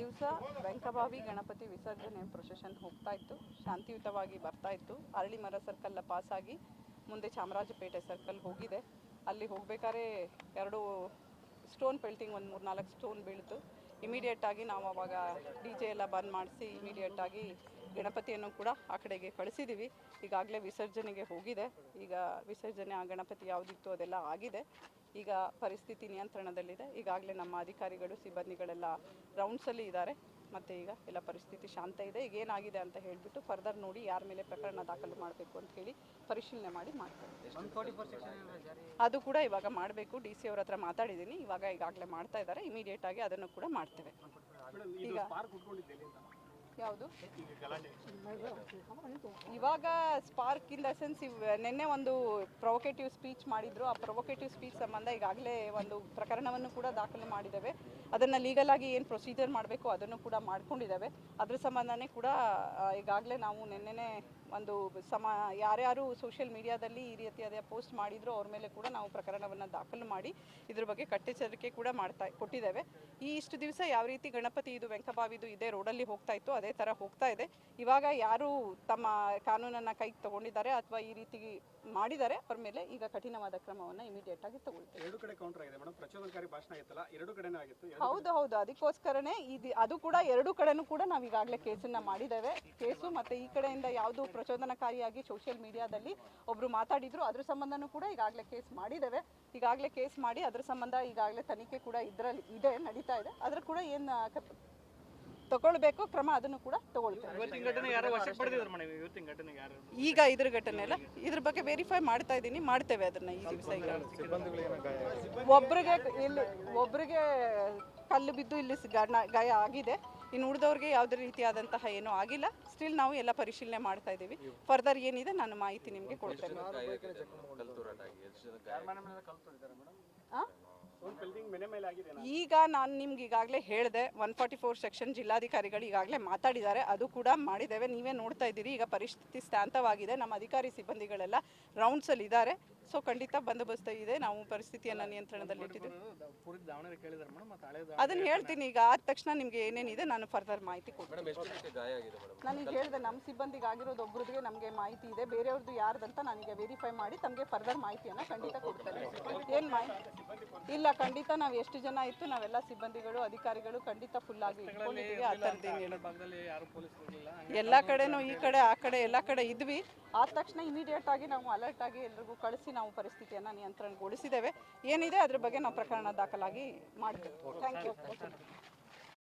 ದಿವಸ ವೆಂಕಭಾವಿ ಗಣಪತಿ ವಿಸರ್ಜನೆ ಪ್ರೊಸೆಷನ್ ಹೋಗ್ತಾ ಇತ್ತು. ಶಾಂತಿಯುತವಾಗಿ ಬರ್ತಾ ಇತ್ತು. ಅರಳಿಮರ ಸರ್ಕಲ್ನ ಪಾಸಾಗಿ ಮುಂದೆ ಚಾಮರಾಜಪೇಟೆ ಸರ್ಕಲ್ ಹೋಗಿದೆ. ಅಲ್ಲಿ ಹೋಗ್ಬೇಕಾದ್ರೆ ಎರಡು ಸ್ಟೋನ್ ಪೆಲ್ಟಿಂಗ್, ಒಂದು ಮೂರು ನಾಲ್ಕು ಸ್ಟೋನ್ ಬೀಳ್ತು. ಇಮಿಡಿಯೇಟ್ ಆಗಿ ನಾವು ಅವಾಗ ಡಿ ಜೆ ಎಲ್ಲ ಬಂದ್ ಮಾಡಿಸಿ ಇಮಿಡಿಯೇಟ್ ಆಗಿ ಗಣಪತಿಯನ್ನು ಕೂಡ ಆ ಕಡೆಗೆ ಕಳಿಸಿದ್ದೀವಿ ಈಗಾಗಲೇ ವಿಸರ್ಜನೆಗೆ ಹೋಗಿದೆ. ಈಗ ವಿಸರ್ಜನೆ ಆ ಗಣಪತಿ ಯಾವುದಿತ್ತು ಅದೆಲ್ಲ ಆಗಿದೆ. ಈಗ ಪರಿಸ್ಥಿತಿ ನಿಯಂತ್ರಣದಲ್ಲಿದೆ. ಈಗಾಗಲೇ ನಮ್ಮ ಅಧಿಕಾರಿಗಳು ಸಿಬ್ಬಂದಿಗಳೆಲ್ಲ ರೌಂಡ್ಸಲ್ಲಿ ಇದ್ದಾರೆ. ಮತ್ತು ಈಗ ಎಲ್ಲ ಪರಿಸ್ಥಿತಿ ಶಾಂತ ಇದೆ. ಈಗ ಏನಾಗಿದೆ ಅಂತ ಹೇಳಿಬಿಟ್ಟು ಫರ್ದರ್ ನೋಡಿ ಯಾರ ಮೇಲೆ ಪ್ರಕರಣ ದಾಖಲು ಮಾಡಬೇಕು ಅಂತ ಹೇಳಿ ಪರಿಶೀಲನೆ ಮಾಡಿ ಮಾಡ್ತಾರೆ ಅದು ಕೂಡ ಇವಾಗ ಮಾಡಬೇಕು. ಡಿ ಸಿ ಅವ್ರ ಹತ್ರ ಮಾತಾಡಿದ್ದೀನಿ. ಇವಾಗ ಈಗಾಗಲೇ ಮಾಡ್ತಾ ಇದ್ದಾರೆ. ಇಮಿಡಿಯೇಟ್ ಆಗಿ ಅದನ್ನು ಕೂಡ ಮಾಡ್ತೇವೆ. ಈಗ ಯಾವುದು? ಇವಾಗ ಸ್ಪಾರ್ಕ್ ಇನ್ ದ ಸೆನ್ಸ್ ನಿನ್ನೆ ಒಂದು ಪ್ರೊವೊಕೇಟಿವ್ ಸ್ಪೀಚ್ ಮಾಡಿದ್ರು. ಆ ಪ್ರೊವೊಕೇಟಿವ್ ಸ್ಪೀಚ್ ಸಂಬಂಧ ಈಗಾಗಲೇ ಒಂದು ಪ್ರಕರಣವನ್ನು ಕೂಡ ದಾಖಲು ಮಾಡಿದ್ದೇವೆ. ಅದನ್ನು ಲೀಗಲ್ ಆಗಿ ಏನು ಪ್ರೊಸೀಜರ್ ಮಾಡಬೇಕು ಅದನ್ನು ಕೂಡ ಮಾಡ್ಕೊಂಡಿದ್ದೇವೆ. ಅದ್ರ ಸಂಬಂಧನೇ ಕೂಡ ಈಗಾಗಲೇ ನಾವು ನಿನ್ನೆನೇ ಒಂದು ಸಮ, ಯಾರ್ಯಾರು ಸೋಷಿಯಲ್ ಮೀಡಿಯಾದಲ್ಲಿ ಈ ರೀತಿಯಾದ ಪೋಸ್ಟ್ ಮಾಡಿದ್ರು ಅವ್ರ ಮೇಲೆ ಕೂಡ ನಾವು ಪ್ರಕರಣವನ್ನು ದಾಖಲು ಮಾಡಿ ಇದ್ರ ಬಗ್ಗೆ ಕಟ್ಟೆಚ್ಚರಿಕೆ ಕೂಡ ಮಾಡ್ತಾ, ಕೊಟ್ಟಿದ್ದೇವೆ. ಈ ಇಷ್ಟು ದಿವಸ ಯಾವ ರೀತಿ ಗಣಪತಿ ಇದು ವೆಂಕಬಾವಿದು ಇದೇ ರೋಡಲ್ಲಿ ಹೋಗ್ತಾ ಇತ್ತು ಅದೇ ಥರ ಹೋಗ್ತಾ ಇದೆ. ಇವಾಗ ಯಾರು ತಮ್ಮ ಕಾನೂನನ್ನು ಕೈಗೆ ತಗೊಂಡಿದ್ದಾರೆ ಅಥವಾ ಈ ರೀತಿ ಮಾಡಿದ್ದಾರೆ ಅವ್ರ ಮೇಲೆ ಈಗ ಕಠಿಣವಾದ ಕ್ರಮವನ್ನು ಇಮಿಡಿಯೇಟ್ ಆಗಿ ತಗೊಳ್ತೇವೆ. ಎರಡು ಕಡೆ ಕೌಂಟರ್ ಆಗಿದೆ. ಮೇಡಮ್ ಪ್ರಚೋದನಕಾರಿ ಭಾಷಣ ಆಗಿತ್ತಲ್ಲ ಎರಡು ಕಡೆನೂ ಆಗಿತ್ತು ಹೌದು ಹೌದು. ಅದಕ್ಕೋಸ್ಕರನೇ ಇದು ಅದು ಕೂಡ ಎರಡು ಕಡೆನೂ ಕೂಡ ನಾವು ಈಗಾಗಲೇ ಕೇಸನ್ನ ಮಾಡಿದ್ದೇವೆ. ಕೇಸು ಮತ್ತೆ ಈ ಕಡೆಯಿಂದ ಯಾವುದು ಪ್ರಚೋದನಕಾರಿಯಾಗಿ ಸೋಷಿಯಲ್ ಮೀಡಿಯಾದಲ್ಲಿ ಒಬ್ರು ಮಾತಾಡಿದ್ರು ಅದ್ರ ಸಂಬಂಧನೂ ಕೂಡ ಈಗಾಗಲೇ ಕೇಸ್ ಮಾಡಿದ್ದೇವೆ. ಈಗಾಗಲೇ ಕೇಸ್ ಮಾಡಿ ಅದ್ರ ಸಂಬಂಧ ಈಗಾಗಲೇ ತನಿಖೆ ಕೂಡ ಇದರಲ್ಲಿ ಇದೆ ನಡೀತಾ ಇದೆ. ಅದ್ರ ಕೂಡ ಏನು ತಗೊಳ್ಬೇಕು ಕ್ರಮ ಅದನ್ನು ಕೂಡ ತಗೊಳ್ತೇವೆ ಇವತ್ತಿನ ಘಟನೆ ಯಾರು ವಶಕ್ಕೆ ಪಡೆದಿದ್ದಾರೆ ಮೇಡಮ್ ಇವತ್ತಿನ ಘಟನೆ ಯಾರು? ಈಗ ಇದ್ರ ಘಟನೆ ಎಲ್ಲ ಇದ್ರ ಬಗ್ಗೆ ವೆರಿಫೈ ಮಾಡ್ತಾ ಇದ್ದೀನಿ ಮಾಡ್ತೇವೆ ಅದನ್ನ ಈ ದಿವಸ ಈಗ. ಒಬ್ರಿಗೆ ಇಲ್ಲಿ ಒಬ್ರಿಗೆ ಕಲ್ಲು ಬಿದ್ದು ಇಲ್ಲಿ ಗಾಯ ಆಗಿದೆ. ಇನ್ನು ಉಳಿದವ್ರಿಗೆ ಯಾವುದೇ ರೀತಿಯಾದಂತಹ ಏನೂ ಆಗಿಲ್ಲ. ಸ್ಟಿಲ್ ನಾವು ಎಲ್ಲ ಪರಿಶೀಲನೆ ಮಾಡ್ತಾ ಇದ್ದೀವಿ. ಫರ್ದರ್ ಏನಿದೆ ನಾನು ಮಾಹಿತಿ ನಿಮಗೆ ಕೊಡ್ತೇನೆ. ಈಗ ನಾನು ನಿಮ್ಗೆ ಈಗಾಗಲೇ ಹೇಳಿದೆ ಒನ್ ಫಾರ್ಟಿ ಫೋರ್ ಸೆಕ್ಷನ್ ಜಿಲ್ಲಾಧಿಕಾರಿಗಳು ಈಗಾಗಲೇ ಮಾತಾಡಿದ್ದಾರೆ. ಅದು ಕೂಡ ಮಾಡಿದ್ದೇವೆ. ನೀವೇ ನೋಡ್ತಾ ಇದ್ದೀರಿ. ಈಗ ಪರಿಸ್ಥಿತಿ ಶಾಂತವಾಗಿದೆ ನಮ್ಮ ಅಧಿಕಾರಿ ಸಿಬ್ಬಂದಿಗಳೆಲ್ಲ ರೌಂಡ್ಸಲ್ಲಿ ಇದ್ದಾರೆ. ಸೊ ಖಂಡಿತ ಬಂದೋಬಸ್ತ ಇದೆ. ನಾವು ಪರಿಸ್ಥಿತಿಯನ್ನು ನಿಯಂತ್ರಣದಲ್ಲಿ ಇಟ್ಟಿದ್ದೀವಿ. ಅದನ್ನ ಹೇಳ್ತೀನಿ ಈಗ. ಆದ ತಕ್ಷಣ ನಿಮ್ಗೆ ಏನೇನಿದೆ ನಾನು ಫರ್ದರ್ ಮಾಹಿತಿ ಕೊಡ್ತೀನಿ. ನನಗೆ ಹೇಳಿದೆ ನಮ್ಮ ಸಿಬ್ಬಂದಿಗೆ ಆಗಿರೋದು ಒಬ್ರದ್ಗೆ ನಮಗೆ ಮಾಹಿತಿ ಇದೆ. ಬೇರೆಯವ್ರದ್ದು ಯಾರ್ದಂತ ನನಗೆ ವೆರಿಫೈ ಮಾಡಿ ತಮಗೆ ಫರ್ದರ್ ಮಾಹಿತಿಯನ್ನ ಖಂಡಿತ ಕೊಡ್ತಾರೆ ಏನು ಮಾಹಿತಿ? ಇಲ್ಲ ಖಂಡಿತ ನಾವು ಎಷ್ಟು ಜನ ಇತ್ತು ನಾವೆಲ್ಲ ಸಿಬ್ಬಂದಿಗಳು ಅಧಿಕಾರಿಗಳು ಖಂಡಿತ ಫುಲ್ ಆಗಿ ಇಟ್ಕೊಂಡಿದ್ದೀವಿ ಆ ಥರದ್ದು ಏನು ಭಾಗದಲ್ಲಿ ಯಾರು ಪೊಲೀಸ್ ಇರಲಿಲ್ಲ ಎಲ್ಲ ಕಡೆನೂ ಈ ಕಡೆ ಆ ಕಡೆ ಎಲ್ಲ ಕಡೆ ಇದ್ವಿ. ಆದ ತಕ್ಷಣ ಇಮಿಡಿಯೇಟ್ ಆಗಿ ನಾವು ಅಲರ್ಟ್ ಆಗಿ ಎಲ್ರಿಗೂ ಕಳಿಸಿ ನಾವು ಪರಿಸ್ಥಿತಿಯನ್ನು ನಿಯಂತ್ರಣಗೊಳಿಸಿದ್ದೇವೆ. ಏನಿದೆ ಅದ್ರ ಬಗ್ಗೆ ನಾವು ಪ್ರಕರಣ ದಾಖಲಾಗಿ ಮಾಡ್ತೀವಿ ಥ್ಯಾಂಕ್ ಯು